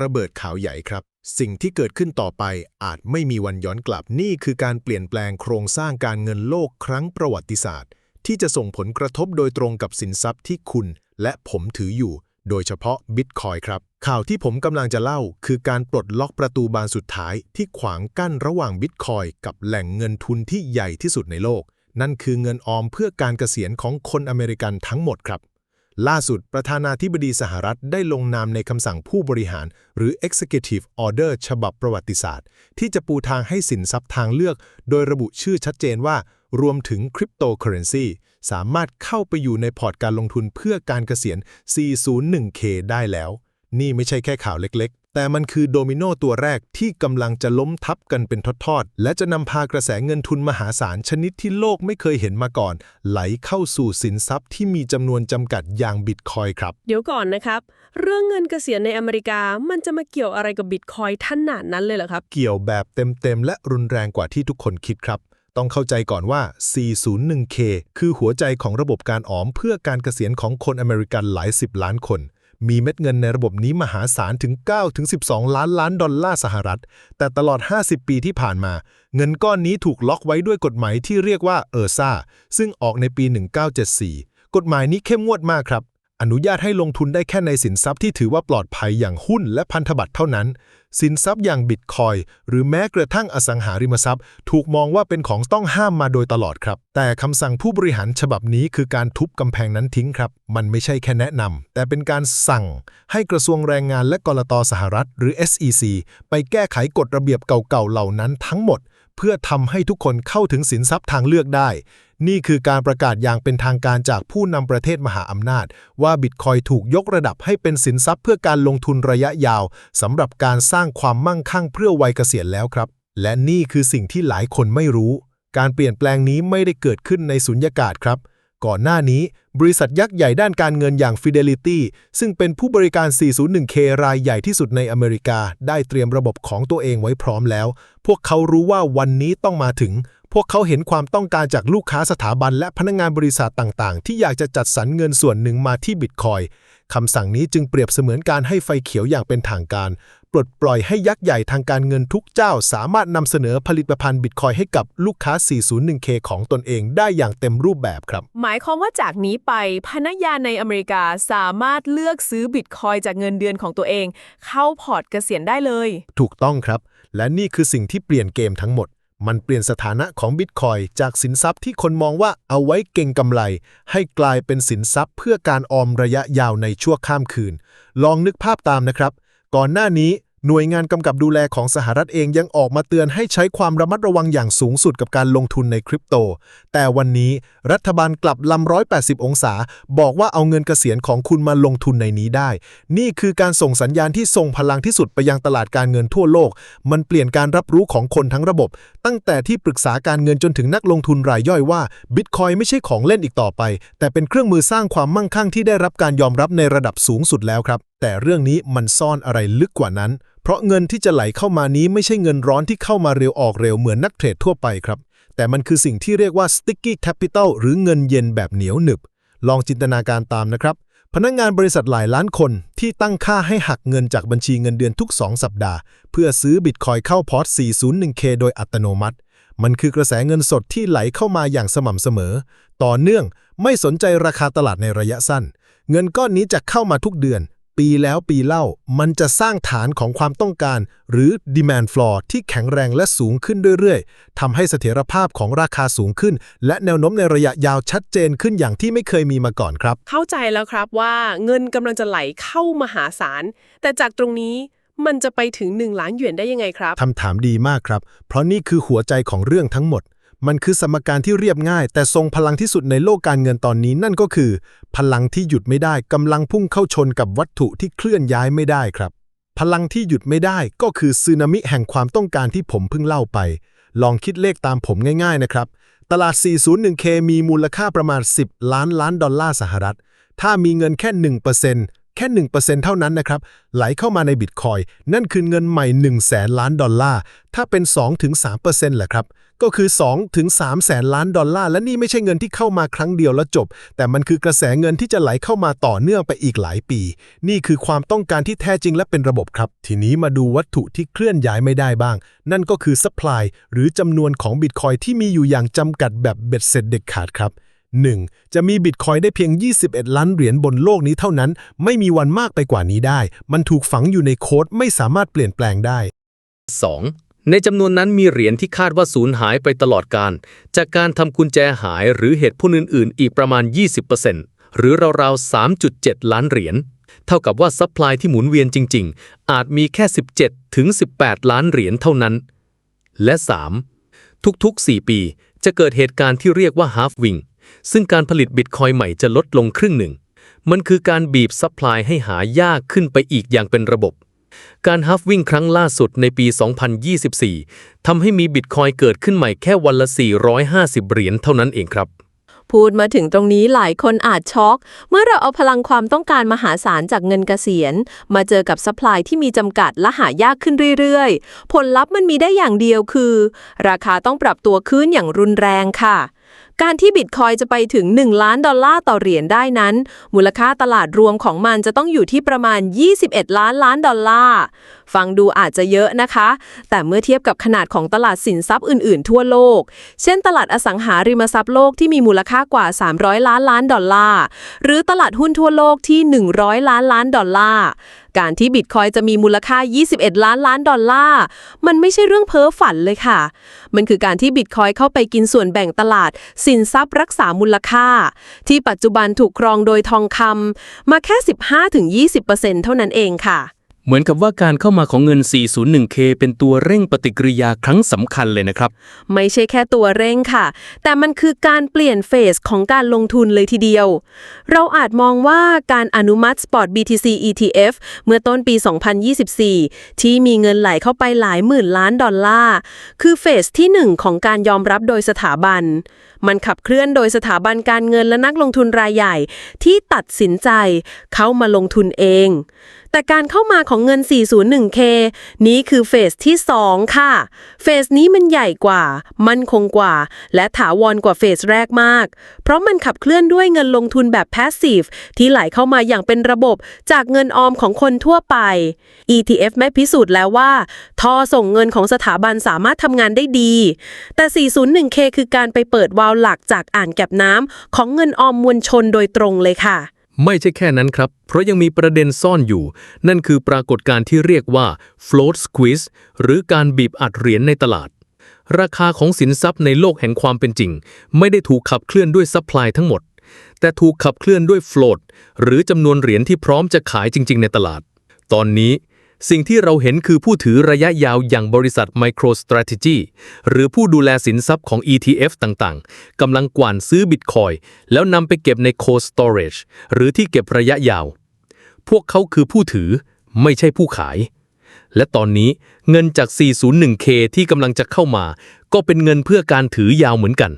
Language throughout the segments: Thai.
ระเบิดข่าวใหญ่ครับ สิ่งที่เกิดขึ้นต่อไปอาจไม่มีวันย้อนกลับนี่คือการเปลี่ยนแปลงโครงสร้างการเงินโลกครั้งประวัติศาสตร์ ที่จะส่งผลกระทบโดยตรงกับสินทรัพย์ที่คุณและผมถืออยู่ โดยเฉพาะบิตคอยครับ ข่าวที่ผมกำลังจะเล่า คือการปลดล็อกประตูบานสุดท้าย ที่ขวางกั้นระหว่างบิตคอยกับแหล่งเงินทุนที่ใหญ่ที่สุดในโลก นั่นคือเงินออมเพื่อการเกษียณของคนอเมริกันทั้งหมดครับ ล่าสุด ประธานาธิบดีสหรัฐได้ลงนามในคำสั่งผู้บริหาร หรือ Executive Order ฉบับประวัติศาสตร์ ที่จะปูทางให้สินทรัพย์ทางเลือก โดยระบุชื่อชัดเจนว่า รวมถึงคริปโตเคอเรนซีสามารถเข้าไปอยู่ในพอร์ตการลงทุนเพื่อการเกษียณ 401k ได้แล้ว นี่ไม่ใช่แค่ข่าวเล็ก แต่มันคือโดมิโนตัวแรกที่กำลังจะล้มทับกันเป็นทอดๆ และจะนำพากระแสเงินทุนมหาศาลชนิดที่โลกไม่เคยเห็นมาก่อน ไหลเข้าสู่สินทรัพย์ที่มีจำนวนจำกัดอย่างบิตคอยครับ เดี๋ยวก่อนนะครับ เรื่องเงินเกษียณในอเมริกามันจะมาเกี่ยวอะไรกับบิตคอยท่านนาดนั้นเลยเหรอครับ เกี่ยวแบบเต็มๆ และรุนแรงกว่าที่ทุกคนคิดครับต้องเข้าใจก่อนว่า 401k คือหัวใจของระบบการออมเพื่อการเกษียณของคนอเมริกันหลายสิบล้านคน มีเม็ดเงินในระบบนี้มหาศาลถึง 9-12 ล้านล้านดอลลาร์สหรัฐ แต่ตลอด 50 ปีที่ผ่านมา เงินก้อนนี้ถูกล็อกไว้ด้วยกฎหมายที่เรียกว่าเออร์ซ่าซึ่งออกในปี 1974 กฎหมายนี้เข้มงวดมากครับ อนุญาตให้ลงทุนได้แค่ในสินทรัพย์ที่ถือว่าปลอดภัยอย่างหุ้นและพันธบัตรเท่านั้น สินทรัพย์อย่างบิตคอยหรือแม้กระทั่งอสังหาริมทรัพย์ ถูกมองว่าเป็นของต้องห้ามมาโดยตลอดครับ แต่คำสั่งผู้บริหารฉบับนี้คือการทุบกำแพงนั้นทิ้งครับ มันไม่ใช่แค่แนะนำแต่เป็นการสั่ง ให้กระทรวงแรงงานและกรตสหรัฐ หรือ SEC ไปแก้ไขกฎระเบียบเก่าๆเหล่านั้นทั้งหมด เพื่อทำให้ทุกคนเข้าถึงสินทรัพย์ทางเลือกได้ นี่คือการประกาศอย่างเป็นทางการจากผู้นำประเทศมหาอำนาจ ว่าบิตคอยถูกยกระดับให้เป็นสินทรัพย์เพื่อการลงทุนระยะยาวสำหรับการสร้างความมั่งคั่งเพื่อวัยเกษียณแล้วครับ และนี่คือสิ่งที่หลายคนไม่รู้ การเปลี่ยนแปลงนี้ไม่ได้เกิดขึ้นในสุญญากาศครับ ก่อนหน้านี้ บริษัทยักษ์ใหญ่ด้านการเงินอย่าง Fidelity ซึ่งเป็นผู้บริการ 401k รายใหญ่ที่สุดในอเมริกา ได้เตรียมระบบของตัวเองไว้พร้อมแล้ว พวกเขารู้ว่าวันนี้ต้องมาถึง พวกเขาเห็นความต้องการจากลูกค้าสถาบันและพนักงานบริษัทต่าง ๆ ที่อยากจะจัดสรรเงินส่วนหนึ่งมาที่บิตคอย คำสั่งนี้จึงเปรียบเสมือนการให้ไฟเขียวอย่างเป็นทางการ ปลดปล่อยให้ยักษ์ใหญ่ทางการเงินทุกเจ้า สามารถนำเสนอผลิตภัณฑ์บิตคอยให้กับลูกค้า 401k ของตนเองได้อย่างเต็มรูปแบบครับ หมายความว่าจากนี้ไปพนักงานในอเมริกาสามารถเลือกซื้อบิตคอยจากเงินเดือนของตัวเอง เข้าพอร์ตเกษียณได้เลย ถูกต้องครับ และนี่คือสิ่งที่เปลี่ยนเกมทั้งหมด มันเปลี่ยนสถานะของบิตคอยจากสินทรัพย์ที่คนมองว่าเอาไว้เก่งกำไร ให้กลายเป็นสินทรัพย์เพื่อการออมระยะยาวในชั่วข้ามคืน ลองนึกภาพตามนะครับ ก่อนหน้านี้ หน่วยงานกำกับดูแลของสหรัฐเองยังออกมาเตือนให้ใช้ความระมัดระวังอย่างสูงสุดกับการลงทุนในคริปโต แต่วันนี้รัฐบาลกลับลำ180 องศา บอกว่าเอาเงินเกษียณของคุณมาลงทุนในนี้ได้ นี่คือการส่งสัญญาณที่ทรงพลังที่สุดไปยังตลาดการเงินทั่วโลก มันเปลี่ยนการรับรู้ของคนทั้งระบบ ตั้งแต่ที่ปรึกษาการเงินจนถึงนักลงทุนรายย่อยว่าบิตคอยไม่ใช่ของเล่นอีกต่อไป แต่เป็นเครื่องมือสร้างความมั่งคั่งที่ได้รับการยอมรับในระดับสูงสุดแล้วครับแต่เรื่องนี้มันซ่อนอะไรลึกกว่านั้น เพราะเงินที่จะไหลเข้ามานี้ไม่ใช่เงินร้อนที่เข้ามาเร็วออกเร็วเหมือนนักเทรดทั่วไปครับ แต่มันคือสิ่งที่เรียกว่า sticky capital หรือเงินเย็นแบบเหนียวหนึบ ลองจินตนาการตามนะครับ พนักงานบริษัทหลายล้านคนที่ตั้งค่าให้หักเงินจากบัญชีเงินเดือนทุก 2 สัปดาห์ เพื่อซื้อบิตคอยเข้าพอร์ต 401k โดยอัตโนมัติ มันคือกระแสเงินสดที่ไหลเข้ามาอย่างสม่ำเสมอ ต่อเนื่องไม่สนใจราคาตลาดในระยะสั้น เงินก้อนนี้จะเข้ามาทุกเดือน ปีแล้วปีเล่า มันจะสร้างฐานของความต้องการ หรือ demand floor ที่แข็งแรงและสูงขึ้นเรื่อยๆทำให้เสถียรภาพของราคาสูงขึ้น และแนวโน้มในระยะยาวชัดเจนขึ้นอย่างที่ไม่เคยมีมาก่อนครับ เข้าใจแล้วครับว่าเงินกำลังจะไหลเข้ามหาศาล แต่จากตรงนี้มันจะไปถึง 1 ล้านหยวนได้ยังไงครับคำถามดีมากครับ เพราะนี่คือหัวใจของเรื่องทั้งหมด มันคือสมการที่เรียบง่าย แต่ทรงพลังที่สุดในโลกการเงินตอนนี้นั่นก็คือ พลังที่หยุดไม่ได้กำลังพุ่งเข้าชนกับวัตถุที่เคลื่อนย้ายไม่ได้ครับ พลังที่หยุดไม่ได้ก็คือสึนามิแห่งความต้องการที่ผมเพิ่งเล่าไป ลองคิดเลขตามผมง่ายๆนะครับ ตลาด 401k มีมูลค่าประมาณ 10 ล้านล้านดอลลาร์สหรัฐ ถ้ามีเงินแค่ 1% แค่ 1%เท่านั้นนะครับ ไหลเข้ามาในบิตคอยนั่นคือเงินใหม่1 0 0 0 0แสนล้านดอลลาร์ ถ้าเป็น 2-3%แหละครับ ก็คือ 2-3แสนล้านดอลลาร์ และนี่ไม่ใช่เงินที่เข้ามาครั้งเดียวแล้วจบ แต่มันคือกระแสเงินที่จะไหลเข้ามาต่อเนื่องไปอีกหลายปี นี่คือความต้องการที่แท้จริงและเป็นระบบครับ ทีนี้มาดูวัตถุที่เคลื่อนย้ายไม่ได้บ้าง นั่นก็คือ supply หรือจำนวนของบิตคอยที่มีอยู่อย่างจำกัดแบบเบ็ดเสร็จเด็ดขาดครับ 1. จะมีบิตคอยได้เพียง 21 ล้านเหรียญบนโลกนี้เท่านั้น ไม่มีวันมากไปกว่านี้ได้ มันถูกฝังอยู่ในโค้ดไม่สามารถเปลี่ยนแปลงได้ 2. ในจำนวนนั้นมีเหรียญที่คาดว่าสูญหายไปตลอดการ จากการทำกุญแจหายหรือเหตุผลอื่น ๆ อีกประมาณ 20%หรือราวๆ 3.7 ล้านเหรียญ เท่ากับว่าซัพพลายที่หมุนเวียนจริง ๆ อาจมีแค่ 17 ถึง 18 ล้านเหรียญเท่านั้น และ 3. ทุกๆ 4 ปีจะเกิดเหตุการณ์ที่เรียกว่า halving ซึ่งการผลิตบิตคอยใหม่จะลดลงครึ่งหนึ่ง มันคือการบีบซัพพลายให้หายากขึ้นไปอีกอย่างเป็นระบบ การฮัฟวิ่งครั้งล่าสุดในปี 2024 ทำให้มีบิตคอยเกิดขึ้นใหม่แค่วันละ 450 เหรียญเท่านั้นเองครับพูดมาถึงตรงนี้หลายคนอาจช็อก เมื่อเราเอาพลังความต้องการมหาศาลจากเงินเกษียณ มาเจอกับซัพพลายที่มีจำกัดและหายากขึ้นเรื่อยๆ ผลลัพธ์มันมีได้อย่างเดียวคือ ราคาต้องปรับตัวขึ้นอย่างรุนแรงค่ะ การที่บิตคอยจะไปถึง 1 ล้านดอลลาร์ต่อเหรียญได้นั้น มูลค่าตลาดรวมของมันจะต้องอยู่ที่ประมาณ 21 ล้านล้านดอลลาร์ ฟังดูอาจจะเยอะนะคะ แต่เมื่อเทียบกับขนาดของตลาดสินทรัพย์อื่นๆ ทั่วโลก เช่น ตลาดอสังหาริมทรัพย์โลกที่มีมูลค่ากว่า 300 ล้านล้านดอลลาร์ หรือตลาดหุ้นทั่วโลกที่ 100 ล้านล้านดอลลาร์ การที่บิตคอยจะมีมูลค่า 21 ล้านล้านดอลลาร์ มันไม่ใช่เรื่องเพ้อฝันเลยค่ะ มันคือการที่บิตคอยเข้าไปกินส่วนแบ่งตลาด สินทรัพย์รักษามูลค่า ที่ปัจจุบันถูกครองโดยทองคำมาแค่ 15-20%เท่านั้นเองค่ะ เหมือนกับว่าการเข้ามาของเงิน 401k เป็นตัวเร่งปฏิกิริยาครั้งสำคัญเลยนะครับ ไม่ใช่แค่ตัวเร่งค่ะ แต่มันคือการเปลี่ยนเฟสของการลงทุนเลยทีเดียว เราอาจมองว่าการอนุมัติ Spot BTC ETF เมื่อต้นปี 2024 ที่มีเงินไหลเข้าไปหลายหมื่นล้านดอลลาร์ คือเฟสที่ 1 ของการยอมรับโดยสถาบัน มันขับเคลื่อนโดยสถาบันการเงินและนักลงทุนรายใหญ่ ที่ตัดสินใจเข้ามาลงทุนเองแต่การเข้ามาของเงิน 401k นี้คือเฟสที่ 2 ค่ะ เฟสนี้มันใหญ่กว่า มั่นคงกว่า และถาวรกว่าเฟสแรกมาก เพราะมันขับเคลื่อนด้วยเงินลงทุนแบบ passive ที่ไหลเข้ามาอย่างเป็นระบบจากเงินออมของคนทั่วไป ETF แม่พิสูจน์แล้วว่าท่อส่งเงินของสถาบันสามารถทำงานได้ดี แต่ 401k คือการไปเปิดวาล์วหลักจากอ่านเก็บน้ำของเงินออมมวลชนโดยตรงเลยค่ะ ไม่ใช่แค่นั้นครับ เพราะยังมีประเด็นซ่อนอยู่ นั่นคือปรากฏการณ์ที่เรียกว่า float squeeze หรือการบีบอัดเหรียญในตลาด ราคาของสินทรัพย์ในโลกแห่งความเป็นจริง ไม่ได้ถูกขับเคลื่อนด้วยซัพพลายทั้งหมด แต่ถูกขับเคลื่อนด้วย float หรือจำนวนเหรียญที่พร้อมจะขายจริง ๆ ในตลาด ตอนนี้ สิ่งที่เราเห็นคือผู้ถือระยะยาวอย่างบริษัท MicroStrategy หรือผู้ดูแลสินทรัพย์ของ ETF ต่างๆ กำลังกว่านซื้อบิตคอยแล้วนำไปเก็บใน Cold Storage หรือที่เก็บระยะยาว พวกเขาคือผู้ถือไม่ใช่ผู้ขาย และตอนนี้เงินจาก 401k ที่กำลังจะเข้ามา ก็เป็นเงินเพื่อการถือยาวเหมือนกัน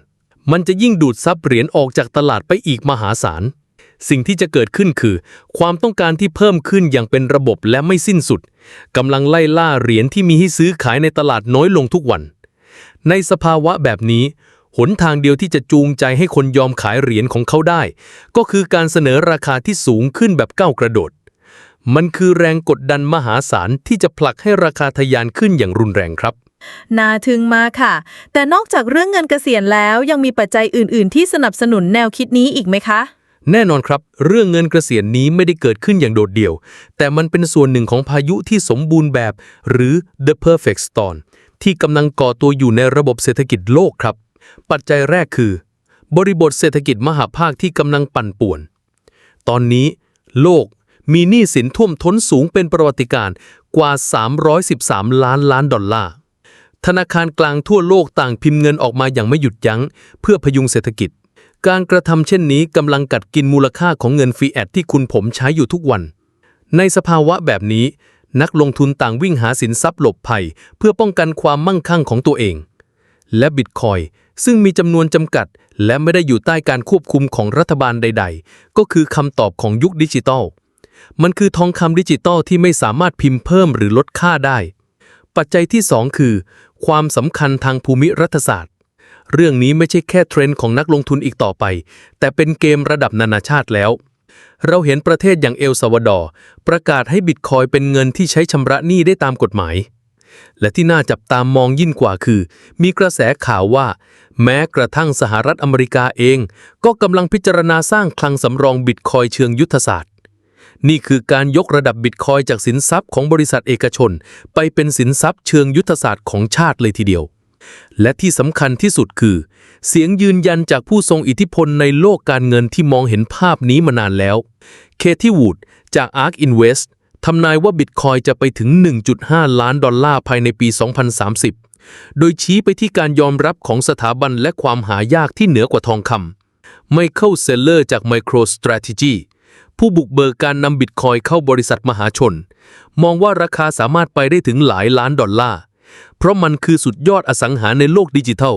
มันจะยิ่งดูดซับเหรียญออกจากตลาดไปอีกมหาศาล สิ่งที่จะเกิดขึ้นคือ ความต้องการที่เพิ่มขึ้นอย่างเป็นระบบและไม่สิ้นสุดกำลังไล่ล่าเหรียญที่มีให้ซื้อขายในตลาดน้อยลงทุกวัน ในสภาวะแบบนี้ หนทางเดียวที่จะจูงใจให้คนยอมขายเหรียญของเขาได้ ก็คือการเสนอราคาที่สูงขึ้นแบบก้าวกระโดด มันคือแรงกดดันมหาศาลที่จะผลักให้ราคาทะยานขึ้นอย่างรุนแรงครับน่าทึ่งมากค่ะ แต่นอกจากเรื่องเงินเกษียณแล้วยังมีปัจจัยอื่น ๆ ที่สนับสนุนแนวคิดนี้อีกไหมคะ แน่นอนครับ เรื่องเงินเกษียณนี้ไม่ได้เกิดขึ้นอย่างโดดเดี่ยว แต่มันเป็นส่วนหนึ่งของพายุที่สมบูรณ์แบบ หรือ the perfect storm ที่กำลังก่อตัวอยู่ในระบบเศรษฐกิจโลกครับ ปัจจัยแรกคือ บริบทเศรษฐกิจมหาภาคที่กำลังปั่นป่วน ตอนนี้ โลกมีหนี้สินท่วมท้นสูงเป็นประวัติการณ์กว่า 313 ล้านล้านดอลลาร์ธนาคารกลางทั่วโลกต่างพิมพ์เงินออกมาอย่างไม่หยุดยัง้ง เพื่อพยุงเศรษฐกิจ การกระทำเช่นนี้กำลังกัดกินมูลค่าของเงินฟรีแอดที่คุณผมใช้อยู่ทุกวัน ในสภาวะแบบนี้ นักลงทุนต่างวิ่งหาสินทรัพย์หลบภัย เพื่อป้องกันความมั่งคั่งของตัวเอง และบิตคอยซึ่งมีจำนวนจำกัด และไม่ได้อยู่ใต้การควบคุมของรัฐบาลใด ๆ ก็คือคำตอบของยุคดิจิทัลมันคือทองคำดิจิตอลที่ไม่สามารถพิมพ์เพิ่มหรือลดค่าได้ ปัจจัยที่ 2 คือ ความสำคัญทางภูมิรัฐศาสตร์ เรื่องนี้ไม่ใช่แค่เทรนด์ของนักลงทุนอีกต่อไป แต่เป็นเกมระดับนานาชาติแล้ว เราเห็นประเทศอย่างเอลซาวาดอร์ประกาศให้บิตคอยเป็นเงินที่ใช้ชำระหนี้ได้ตามกฎหมาย และที่น่าจับตามมองยิ่งกว่าคือ มีกระแสข่าวว่า แม้กระทั่งสหรัฐอเมริกาเอง ก็กำลังพิจารณาสร้างคลังสำรองบิตคอยเชิงยุทธศาสตร์นี่คือการยกระดับบิตคอยจากสินทรัพย์ของบริษัทเอกชน ไปเป็นสินทรัพย์เชิงยุทธศาสตร์ของชาติเลยทีเดียว และที่สำคัญที่สุดคือ เสียงยืนยันจากผู้ทรงอิทธิพลในโลกการเงินที่มองเห็นภาพนี้มานานแล้ว เคที่วูดจาก ARK Invest ทำนายว่าบิตคอยจะไปถึง 1.5 ล้านดอลลาร์ภายในปี 2030 โดยชี้ไปที่การยอมรับของสถาบันและความหายากที่เหนือกว่าทองคำไมเคิลเซลเลอร์จาก MicroStrategy ผู้บุกเบิกการนำบิตคอยเข้าบริษัทมหาชน มองว่าราคาสามารถไปได้ถึงหลายล้านดอลลาร์ เพราะมันคือสุดยอดอสังหาในโลกดิจิทัล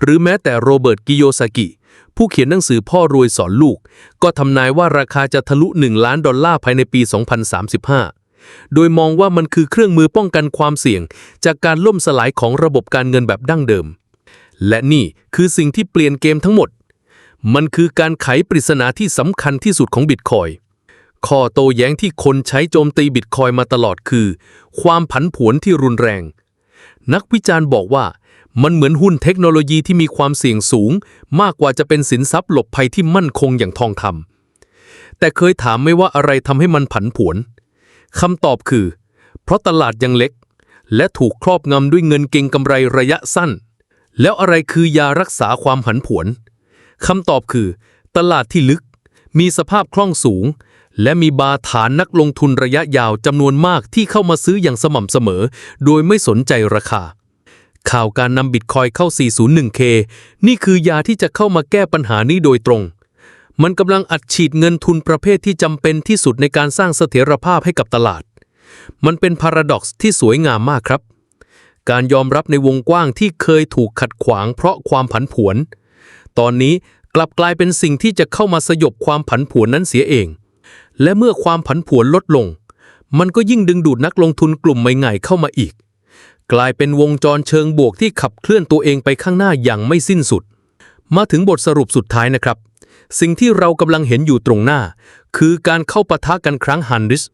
หรือแม้แต่โรเบิร์ตกิโยซากิ ผู้เขียนหนังสือพ่อรวยสอนลูก ก็ทำนายว่าราคาจะทะลุ 1 ล้านดอลลาร์ภายในปี 2035 โดยมองว่ามันคือเครื่องมือป้องกันความเสี่ยง จากการล่มสลายของระบบการเงินแบบดั้งเดิม และนี่คือสิ่งที่เปลี่ยนเกมทั้งหมด มันคือการไขปริศนาที่สำคัญที่สุดของบิตคอยข้อโต้แย้งที่คนใช้โจมตีบิตคอยมาตลอดคือ ความผันผวนที่รุนแรง นักวิจารณ์บอกว่ามันเหมือนหุ้นเทคโนโลยีที่มีความเสี่ยงสูง มากกว่าจะเป็นสินทรัพย์หลบภัยที่มั่นคงอย่างทองคำแต่เคยถามไม่ว่าอะไรทำให้มันผันผวนคำตอบคือ เพราะตลาดยังเล็ก และถูกครอบงำด้วยเงินเก็งกำไรระยะสั้น แล้วอะไรคือยารักษาความผันผวนคำตอบคือ ตลาดที่ลึก มีสภาพคล่องสูง และมีบาฐานนักลงทุนระยะยาวจำนวนมากที่เข้ามาซื้ออย่างสม่ำเสมอ โดยไม่สนใจราคา ข่าวการนำบิตคอยเข้า 401k นี่คือยาที่จะเข้ามาแก้ปัญหานี้โดยตรง มันกำลังอัดฉีดเงินทุนประเภทที่จำเป็นที่สุดในการสร้างเสถียรภาพให้กับตลาด มันเป็นพาราด็อกซ์ที่สวยงามมากครับ การยอมรับในวงกว้างที่เคยถูกขัดขวางเพราะความผันผวน ตอนนี้กลับกลายเป็นสิ่งที่จะเข้ามาสยบความผันผวนนั้นเสียเอง และเมื่อความผันผวนลดลง มันก็ยิ่งดึงดูดนักลงทุนกลุ่มใหม่ๆเข้ามาอีก กลายเป็นวงจรเชิงบวกที่ขับเคลื่อนตัวเองไปข้างหน้าอย่างไม่สิ้นสุด มาถึงบทสรุปสุดท้ายนะครับ สิ่งที่เรากำลังเห็นอยู่ตรงหน้า คือการเข้าปะทะกันครั้งฮันริส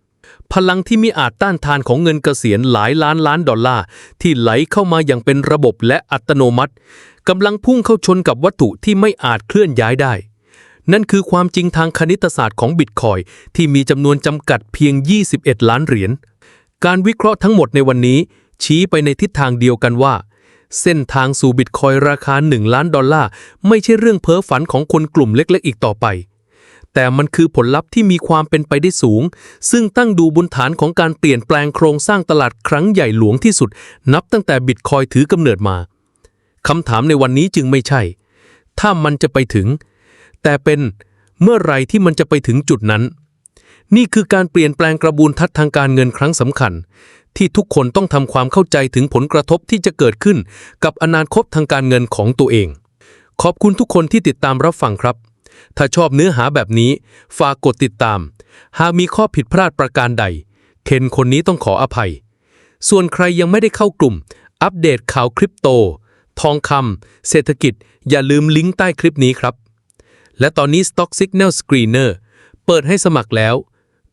พลังที่มีอาจต้านทานของเงินเกษียณหลายล้านล้านดอลลาร์ที่ไหลเข้ามาอย่างเป็นระบบและอัตโนมัติกำลังพุ่งเข้าชนกับวัตถุที่ไม่อาจเคลื่อนย้ายได้ นั่นคือความจริงทางคณิตศาสตร์ของบิตคอยที่มีจำนวนจำกัดเพียง 21 ล้านเหรียญ การวิเคราะห์ทั้งหมดในวันนี้ ชี้ไปในทิศทางเดียวกันว่า เส้นทางสู่บิตคอยราคา 1 ล้านดอลลาร์ ไม่ใช่เรื่องเพ้อฝันของคนกลุ่มเล็กๆ อีกต่อไป แต่มันคือผลลัพธ์ที่มีความเป็นไปได้สูง ซึ่งตั้งดูบนฐานของการเปลี่ยนแปลงโครงสร้างตลาดครั้งใหญ่หลวงที่สุด นับตั้งแต่บิตคอยถือกำเนิดมาคำถามในวันนี้จึงไม่ใช่ ถ้ามันจะไปถึง แต่เป็นเมื่อไรที่มันจะไปถึงจุดนั้น นี่คือการเปลี่ยนแปลงกระบวนทัศน์ทางการเงินครั้งสำคัญ ที่ทุกคนต้องทำความเข้าใจถึงผลกระทบที่จะเกิดขึ้นกับอนาคตทางการเงินของตัวเอง ขอบคุณทุกคนที่ติดตามรับฟังครับ ถ้าชอบเนื้อหาแบบนี้ ฝากกดติดตาม หากมีข้อผิดพลาดประการใด เคนคนนี้ต้องขออภัย ส่วนใครยังไม่ได้เข้ากลุ่ม อัปเดตข่าวคริปโต ทองคำเศรษฐกิจ อย่าลืมลิงก์ใต้คลิปนี้ครับ และตอนนี้ Stock Signal Screener เปิดให้สมัครแล้ว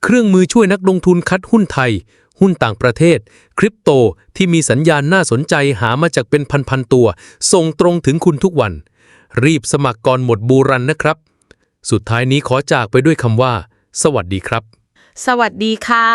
เครื่องมือช่วยนักลงทุนคัดหุ้นไทย หุ้นต่างประเทศ คริปโตที่มีสัญญาณน่าสนใจหามาจากเป็นพันๆตัว ส่งตรงถึงคุณทุกวัน รีบสมัครก่อนหมดบูรันนะครับ สุดท้ายนี้ขอจากไปด้วยคำว่า สวัสดีครับ สวัสดีค่ะ